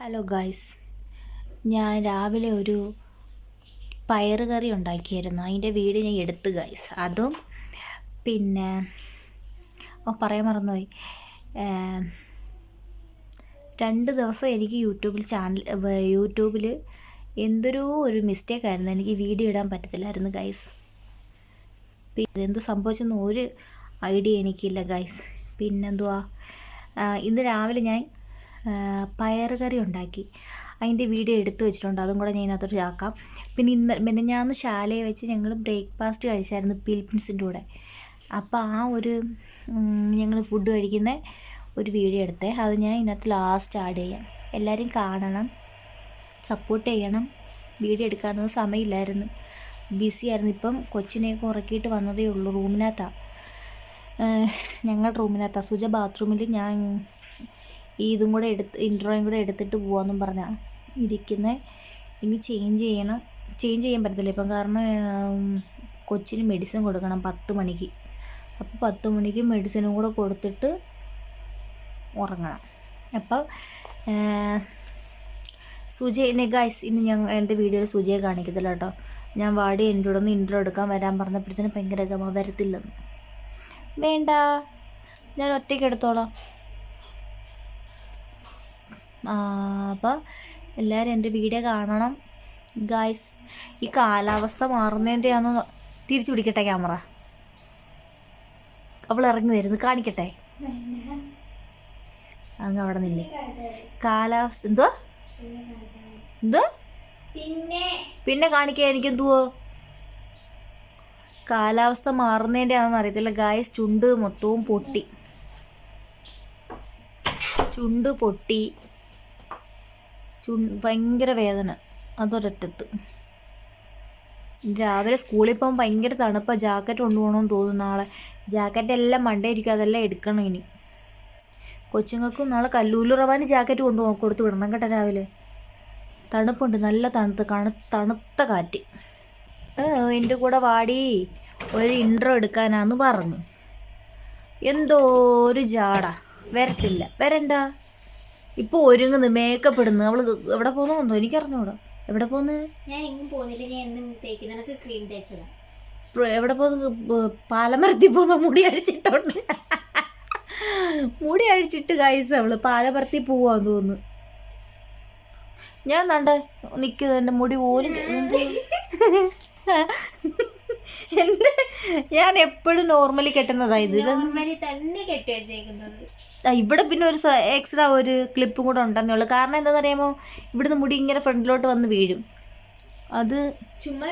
Hello guys ഞാൻ രാവിലെ ഒരു പയറ് കറി ഉണ്ടാക്കിയായിരുന്നു. അതിന്റെ വീട് ഞാൻ എടുത്ത് ഗായ്സ് അതും പിന്നെ ഓ പറയാൻ മറന്നുപോയി. രണ്ട് ദിവസം എനിക്ക് യൂട്യൂബിൽ ചാനൽ യൂട്യൂബിൽ എന്തൊരു ഒരു മിസ്റ്റേക്ക് ആയിരുന്നു. എനിക്ക് വീഡിയോ ഇടാൻ പറ്റത്തില്ലായിരുന്നു ഗൈസ് ഇതെന്തു സംഭവിച്ചെന്ന് ഒരു ഐഡിയ എനിക്കില്ല ഗൈസ് പിന്നെന്തുവാ? ഇന്ന് രാവിലെ ഞാൻ കറി ഉണ്ടാക്കി അതിന്റെ വീഡിയോ എടുത്തു വെച്ചിട്ടുണ്ട്. അതും കൂടെ ഞാൻ ഇതിനകത്തോട്ട് ചാക്കാം പിന്നെ ഇന്ന് പിന്നെ ഞാൻ ശാലയെ വെച്ച് ഞങ്ങൾ ബ്രേക്ക്ഫാസ്റ്റ് കഴിച്ചായിരുന്നു പിൽപ്പിൻസിന്റെ കൂടെ. അപ്പോൾ ആ ഒരു ഞങ്ങൾ ഫുഡ് കഴിക്കുന്ന ഒരു വീഡിയോ എടുത്തേ. അത് ഞാൻ ഇന്നത്തെ ലാസ്റ്റ് ആഡ് ചെയ്യാം. എല്ലാവരും കാണണം സപ്പോർട്ട് ചെയ്യണം. വീഡിയോ എടുക്കാനൊന്നും സമയമില്ലായിരുന്നു. ബിസി ആയിരുന്നു. ഇപ്പം കൊച്ചിനെയൊക്കെ ഉറക്കിയിട്ട് വന്നതേ ഉള്ളൂ റൂമിനകത്താണ് ഞങ്ങളുടെ റൂമിനകത്താണ് സുജ ബാത്റൂമിൽ ഞാൻ ഇതും കൂടെ എടുത്ത് ഇൻട്രോയും കൂടെ എടുത്തിട്ട് പോകാമെന്നും പറഞ്ഞാണ് ഇരിക്കുന്നത് ഇനി ചേഞ്ച് ചെയ്യണം. ചേഞ്ച് ചെയ്യാൻ പറ്റത്തില്ല. ഇപ്പം കാരണം കൊച്ചിന് മെഡിസിൻ കൊടുക്കണം പത്ത് മണിക്ക്. അപ്പോൾ പത്ത് മണിക്ക് മെഡിസിനും കൂടെ കൊടുത്തിട്ട് ഉറങ്ങണം. അപ്പം സുജയനെ ഗൈസ് ഇനി ഞാൻ എന്റെ വീഡിയോയിൽ സുജയെ കാണിക്കത്തില്ല കേട്ടോ. ഞാൻ വാടി എന്റെ കൂടെ ഒന്ന് ഇൻട്രോ എടുക്കാൻ വരാൻ പറഞ്ഞപ്പോഴത്തേനും ഭയങ്കര ഗമ വരത്തില്ലെന്ന്. വേണ്ട. ഞാൻ ഒറ്റയ്ക്ക് എടുത്തോളാം. അപ്പോൾ എല്ലാവരും എന്റെ വീഡിയോ കാണണം. ഗായ്സ് ഈ കാലാവസ്ഥ മാറുന്നതിന്റെയാണെന്ന് തിരിച്ചു പിടിക്കട്ടെ ക്യാമറ? അവൾ ഇറങ്ങി വരുന്നു. കാണിക്കട്ടെ? അങ്ങ് അവിടെ നിന്നില്ലേ കാലാവസ്ഥ എന്തോ? എന്തോ? പിന്നെ. പിന്നെ കാണിക്കാൻ എനിക്ക് എന്തുവോ കാലാവസ്ഥ മാറുന്നതിന്റെ ആണെന്ന് അറിയത്തില്ല. ഗായസ് ചുണ്ട് മൊത്തവും പൊട്ടി. ചുണ്ട് പൊട്ടി. ചു ഭയങ്കര വേദന. അതൊരറ്റത്ത്. രാവിലെ സ്കൂളിൽ പോകുമ്പോൾ ഭയങ്കര തണുപ്പാണ് ജാക്കറ്റ് കൊണ്ടുപോകണമെന്ന് തോന്നുന്നു നാളെ. ജാക്കറ്റ് എല്ലാം മണ്ടേ ഇരിക്കും അതെല്ലാം എടുക്കണം ഇനി. കൊച്ചുങ്ങൾക്കും നാളെ കല്ലൂലു റവാന് ജാക്കറ്റ് കൊണ്ടുപോകാൻ കൊടുത്തു വിടണം കേട്ടോ രാവിലെ. തണുപ്പുണ്ട്. നല്ല തണുത്ത്. കണു തണുത്ത കാറ്റ്. എന്റെ കൂടെ വാടി. ഒരു ഇൻട്രോ എടുക്കാനാന്ന് പറഞ്ഞു. എന്തോ ഒരു ജാട. വരത്തില്ല. വരണ്ട. ഇപ്പോൾ ഒരുങ്ങുന്നു മേക്കപ്പ് ഇടുന്നു. അവൾ എവിടെ പോകുന്നോ എനിക്കറിഞ്ഞൂടാ. എവിടെ പോകുന്നു ഞാൻ എങ്ങും പോകുന്നില്ല ഞാൻ എന്നും തേക്കുന്ന എനിക്ക് ക്രീം തേച്ചതാ. എവിടെ പോകുന്നു പാലമർത്തി പാലമരത്തിൽ പോകുന്ന മുടി അഴിച്ചിട്ടുണ്ട്. മുടി അഴിച്ചിട്ട് കൈസ് അവൾ പാലമരത്തിൽ പോവാന്ന് തോന്നുന്നു. ഞാൻ നണ്ട നിക്കുന്നു എന്റെ മുടി പോലും ഞാൻ എപ്പോഴും നോർമലി കെട്ടുന്നതാ ഇത്. നോർമലി തന്നെ കെട്ടി വെച്ചേക്കുന്നത്. ഇവിടെ പിന്നെ ഒരു എക്സ്ട്രാ ഒരു ക്ലിപ്പും കൂടെ ഉണ്ടെന്നേ ഉള്ളൂ. കാരണം എന്താണെന്ന് അറിയാമോ ഇവിടുന്ന് മുടി ഇങ്ങനെ ഫ്രണ്ടിലോട്ട് വന്ന് വീഴും. അത് ചുമ്മാ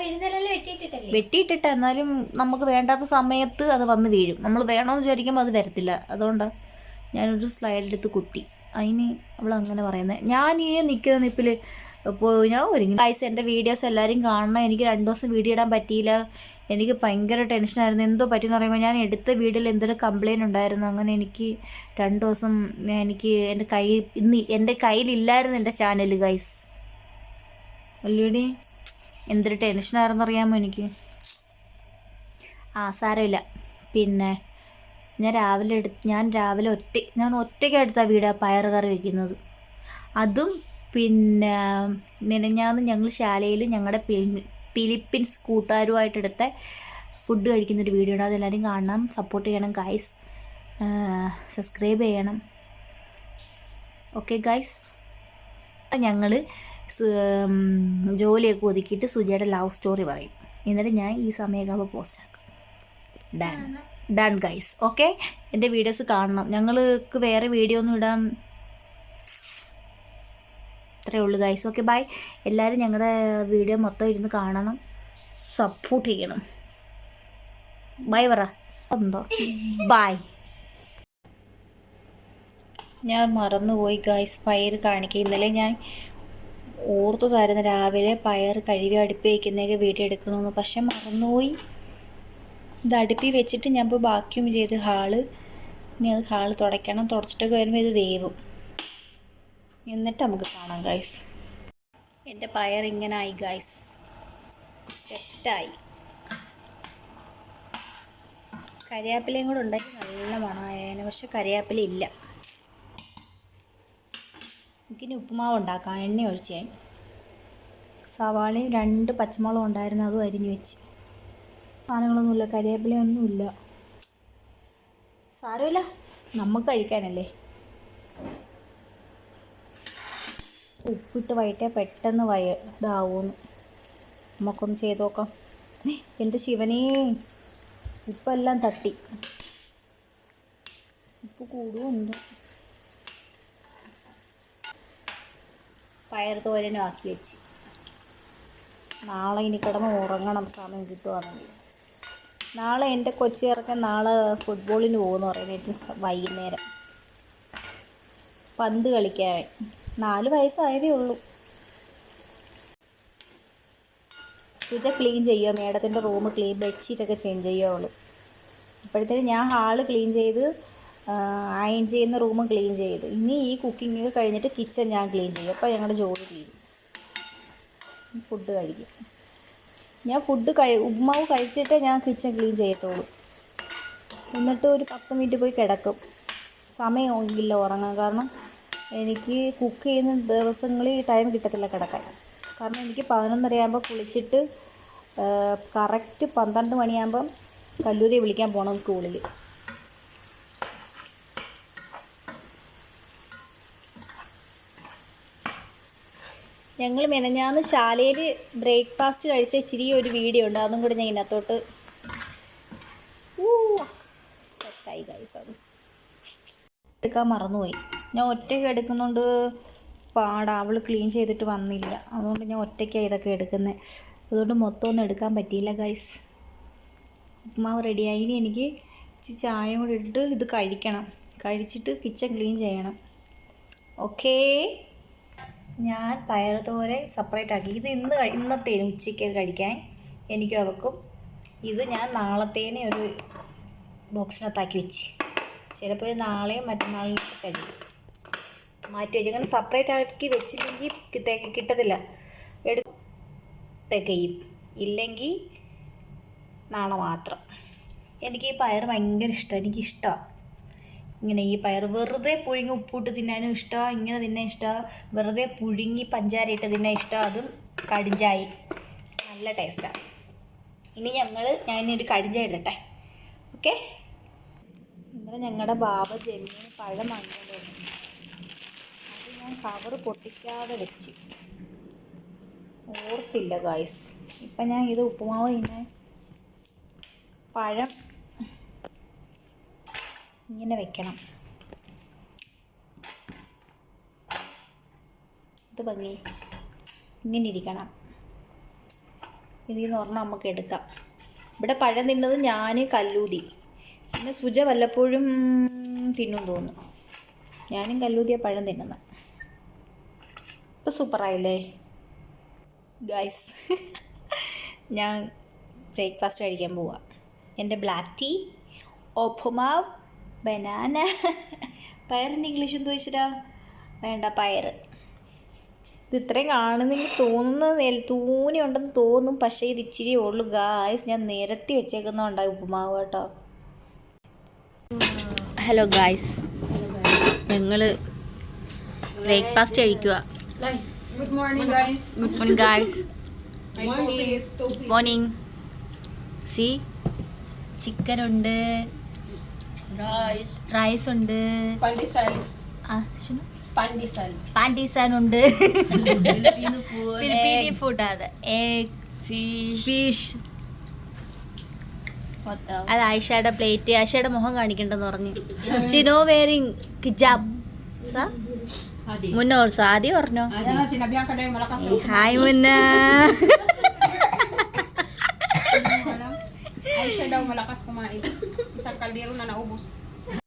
വെട്ടിയിട്ടിട്ട എന്നാലും നമുക്ക് വേണ്ടാത്ത സമയത്ത് അത് വന്ന് വീഴും. നമ്മൾ വേണമെന്ന് വിചാരിക്കുമ്പോൾ അത് വരത്തില്ല. അതുകൊണ്ടാണ് ഞാനൊരു സ്ലൈഡ് എടുത്ത് കുത്തി. അതിന് അവൾ അങ്ങനെ പറയുന്നത് ഞാൻ ഈ നിൽക്കുന്ന നിപ്പിൽ ഇപ്പോൾ ഞാൻ ഒരുങ്ങി. പൈസ എന്റെ വീഡിയോസ് എല്ലാവരും കാണണം. എനിക്ക് രണ്ട് ദിവസം വീഡിയോ ഇടാൻ പറ്റിയില്ല. എനിക്ക് ഭയങ്കര ടെൻഷനായിരുന്നു എന്തോ പറ്റിയെന്ന് പറയുമ്പോൾ ഞാൻ എടുത്ത വീഡിയോയിൽ എന്തൊരു കംപ്ലയിന്റ് ഉണ്ടായിരുന്നു. അങ്ങനെ എനിക്ക് രണ്ട് ദിവസം എനിക്ക് എന്റെ കൈ ഇന്ന് എന്റെ കയ്യിലില്ലായിരുന്നു എന്റെ ചാനൽ ഗൈസ് അല്ലേടി എന്തൊരു ടെൻഷനായിരുന്നു അറിയാമോ എനിക്ക്? ആ സാരമില്ല പിന്നെ ഞാൻ രാവിലെ എടുത്ത് ഞാൻ രാവിലെ ഒറ്റ ഞാൻ ഒറ്റയ്ക്ക് എടുത്ത വീട് പയർ കറി വെക്കുന്നത്. അതും പിന്നെ മിനഞ്ഞാന്ന് ഞങ്ങൾ ശാലയിൽ ഞങ്ങളുടെ ഫിലിപ്പീൻസ് കൂട്ടുകാരുമായിട്ടെടുത്ത ഫുഡ് ഫുഡ് കഴിക്കുന്നൊരു വീഡിയോ ഉണ്ട്. അതെല്ലാവരും കാണണം. സപ്പോർട്ട് ചെയ്യണം ഗൈസ് സബ്സ്ക്രൈബ് ചെയ്യണം. ഓക്കെ ഗൈസ് ഞങ്ങൾ ജോലിയൊക്കെ ഒതുക്കിയിട്ട് സുജയുടെ ലവ് സ്റ്റോറി പറയും. എന്നിട്ട് ഞാൻ ഈ സമയമൊക്കെ പോസ്റ്റ് ആക്കും. ഡൺ ഡൺ ഗൈസ് ഓക്കെ എന്റെ വീഡിയോസ് കാണണം. ഞങ്ങൾക്ക് വേറെ വീഡിയോ ഒന്നും ഇടാൻ ഇത്രയേ ഉള്ളൂ ഗൈസ് ഓക്കെ ബൈ എല്ലാവരും ഞങ്ങളുടെ വീഡിയോ മൊത്തം ഇരുന്ന് കാണണം. സപ്പോർട്ട് ചെയ്യണം. ബൈ പറ. എന്തോ? ബൈ ഞാൻ മറന്നുപോയി ഗൈസ് പയർ കാണിക്കുക ഇന്നലെ ഞാൻ ഓർത്തതായിരുന്നു രാവിലെ പയർ കഴുകി അടുപ്പി വയ്ക്കുന്നതൊക്കെ വീട്ടിൽ എടുക്കണമെന്ന് പക്ഷെ മറന്നുപോയി. ഇത് അടുപ്പി വെച്ചിട്ട് ഞാൻ ഇപ്പോൾ ബാക്യൂം ചെയ്ത് ഹാൾ. ഇനി അത് ഹാൾ തുടയ്ക്കണം. തുടച്ചിട്ടൊക്കെ വരുമ്പോൾ ഇത് വേവും. എന്നിട്ട് നമുക്ക് കാണാം ഗൈസ് എന്റെ പയർ ഇങ്ങനെ ആയി ഗൈസ് സെറ്റായി. കരിയാപ്പിലയും കൂടെ ഉണ്ടാക്കി നല്ല മണമായേനെ. പക്ഷെ കരിയാപ്പില ഇല്ല. എനിക്കിനി ഉപ്പുമാവ് ഉണ്ടാക്കാം. എണ്ണ ഒഴിച്ച് ഞാൻ. സവാളയും രണ്ട് പച്ചമുളകും ഉണ്ടായിരുന്നു അതും അരിഞ്ഞു വെച്ച്. സാധനങ്ങളൊന്നുമില്ല കരിയാപ്പിലൊന്നുമില്ല സാരമില്ല. നമുക്ക് കഴിക്കാനല്ലേ? ഉപ്പിട്ട് വൈകിട്ടേ പെട്ടെന്ന് വയ ഇതാവുമെന്ന് നമുക്കൊന്ന് ചെയ്ത് നോക്കാം. എന്റെ ശിവനേ ഉപ്പെല്ലാം തട്ടി. ഉപ്പ് കൂടുമുണ്ട് പയർ തോരനും ആക്കി വെച്ച്. നാളെ ഇനി കിടന്ന് ഉറങ്ങണം സമയം കിട്ടുവാണെങ്കിൽ. നാളെ എന്റെ കൊച്ചി ഇറക്കാൻ നാളെ ഫുട്ബോളിന് പോകുമെന്ന് പറയുന്നത് വൈകുന്നേരം. പന്ത് കളിക്കാൻ. നാല് വയസ്സായതേ ഉള്ളൂ. സുജ ക്ലീൻ ചെയ്യുക മേഡത്തിന്റെ റൂം ക്ലീൻ ബെഡ്ഷീറ്റൊക്കെ ചേഞ്ച് ചെയ്യുക അവൾ. അപ്പോഴത്തേക്കും ഞാൻ ഹാൾ ക്ലീൻ ചെയ്ത് അയൺ ചെയ്യുന്ന റൂം ക്ലീൻ ചെയ്ത്. ഇനി ഈ കുക്കിംഗ് കഴിഞ്ഞിട്ട് കിച്ചൺ ഞാൻ ക്ലീൻ ചെയ്യും. അപ്പോൾ ഞങ്ങളുടെ ജോലി ക്ലീൻ ഫുഡ് കഴിക്കും. ഞാൻ ഫുഡ് കഴി ഉപ്മാവ് കഴിച്ചിട്ടേ ഞാൻ കിച്ചൺ ക്ലീൻ ചെയ്യത്തുള്ളൂ. എന്നിട്ട് ഒരു പത്ത് മിനിറ്റ് പോയി കിടക്കും. സമയമില്ല ഉറങ്ങാൻ. കാരണം എനിക്ക് കുക്ക് ചെയ്യുന്ന ദിവസങ്ങളിൽ ടൈം കിട്ടത്തില്ല കിടക്കാൻ. കാരണം എനിക്ക് പതിനൊന്നരയാകുമ്പോൾ കുളിച്ചിട്ട് കറക്റ്റ് പന്ത്രണ്ട് മണിയാകുമ്പം കല്ലൂരി വിളിക്കാൻ പോകണം സ്കൂളിൽ ഞങ്ങൾ മെനഞ്ഞാന്ന് ശാലയിൽ ബ്രേക്ക്ഫാസ്റ്റ് കഴിച്ച ഇച്ചിരി ഒരു വീഡിയോ ഉണ്ട്. അതും കൂടെ ഞാൻ ഇതിനകത്തോട്ട് സെറ്റായി അത്. എടുക്കാൻ മറന്നുപോയി. ഞാൻ ഒറ്റയ്ക്ക് എടുക്കുന്നുണ്ട് പാടാ. അവൾ ക്ലീൻ ചെയ്തിട്ട് വന്നില്ല. അതുകൊണ്ട് ഞാൻ ഒറ്റയ്ക്കാണ് ഇതൊക്കെ എടുക്കുന്നത് അതുകൊണ്ട് മൊത്തം ഒന്നും എടുക്കാൻ പറ്റിയില്ല ഗൈസ്. ഉപ്പുമാവ് റെഡിയായി. ഇനി എനിക്ക് ഇച്ചിരി കൂടി ഇട്ടിട്ട് ഇത് കഴിക്കണം. കഴിച്ചിട്ട് കിച്ചൺ ക്ലീൻ ചെയ്യണം. ഓക്കേ. ഞാൻ പയർ സെപ്പറേറ്റ് ആക്കി. ഇത് ഇന്ന് ഇന്നത്തേനും ഉച്ചയ്ക്ക് കഴിക്കാൻ എനിക്കും അവക്കും ഇത് ഞാൻ നാളത്തേനെ ഒരു ബോക്സിനകത്താക്കി വെച്ച്. ചിലപ്പോൾ നാളെയും മറ്റന്നാളിലും കഴിയും മാറ്റി വെച്ചു. അങ്ങനെ സെപ്പറേറ്റ് ആക്കി വെച്ചില്ലെങ്കിൽ കിട്ട- കിട്ടത്തില്ല. എടു തികയും ഇല്ലെങ്കിൽ നാളെ മാത്രം. എനിക്ക് ഈ പയർ ഭയങ്കര ഇഷ്ടമാണ് എനിക്കിഷ്ടമാണ് ഇങ്ങനെ ഈ പയർ വെറുതെ പുഴുങ്ങി ഉപ്പിട്ട് തിന്നാനും ഇഷ്ടമാണ് ഇങ്ങനെ തിന്നാൻ ഇഷ്ടമാണ് വെറുതെ പുഴുങ്ങി പഞ്ചാര ഇട്ട് തിന്നാൻ ഇഷ്ടമാണ് അതും കടിഞ്ചായി നല്ല ടേസ്റ്റാണ് ഇനി ഞങ്ങൾ ഞാൻ ഒരു കടിഞ്ചായ ഇടട്ടെ. ഓക്കെ ഇന്നലെ ഞങ്ങളുടെ ബാബ ജമീന് പഴം വാങ്ങിക്കൊണ്ട് വന്നു ഞാൻ കവർ പൊട്ടിക്കാതെ വെച്ച്. ഓർത്തില്ല ഗായ്സ് ഇപ്പം ഞാൻ ഇത് ഉപ്പുമാവ് ഇങ്ങനെ പഴം ഇങ്ങനെ വെക്കണം. ഇത് ഭംഗി. ഇങ്ങനെ ഇരിക്കണം. ഇതിൽ നിന്ന് പറഞ്ഞാൽ നമുക്ക് എടുക്കാം. ഇവിടെ പഴം തിന്നത് ഞാൻ കല്ലൂതി പിന്നെ സുജ വല്ലപ്പോഴും തിന്നും തോന്നുന്നു. ഞാനും കല്ലൂതിയ പഴം തിന്നുന്നത് ഇപ്പം സൂപ്പറായില്ലേ ഗൈസ് ഞാൻ ബ്രേക്ക്ഫാസ്റ്റ് കഴിക്കാൻ പോവാം. എന്റെ ബ്ലാക്ക് ടീ ഒപ്പമാവ് ബനാന പയറിന്റെ ഇംഗ്ലീഷ് എന്ത് വെച്ചിട്ടാ? വേണ്ട പയർ ഇത് ഇത്രയും കാണുന്നെങ്കിൽ തോന്നുന്ന തൂനി ഉണ്ടെന്ന് തോന്നും പക്ഷേ ഇത് ഇച്ചിരി ഉള്ളു. ഗായ്സ് ഞാൻ നിരത്തി വെച്ചേക്കുന്നുണ്ടായി ഉപ്പുമാവ് കേട്ടോ. ഹലോ ഗായ്സ് ഞങ്ങൾ ബ്രേക്ക്ഫാസ്റ്റ് കഴിക്കുക Good morning, guys. Good morning guys My coffee is morning C chicken ഉണ്ട് Rice. റൈസ് ഉണ്ട്. പാന്റീസാൻ ഉണ്ട്. Filipino food. ഫിലിപ്പീനി ഫുഡ് അത്. Egg fish? അത് ആയിഷയുടെ പ്ലേറ്റ് ആയിഷയുടെ മുഖം കാണിക്കണ്ടെന്ന് പറഞ്ഞു. ഷിനോ വേറിങ് കിജാബ് Munor sa adi or no? Adi. Ayan, sinabihan ka na yung malakas. Eh, hi mo na. Ay, siya daw malakas kumain. Isang kaldero na naubos.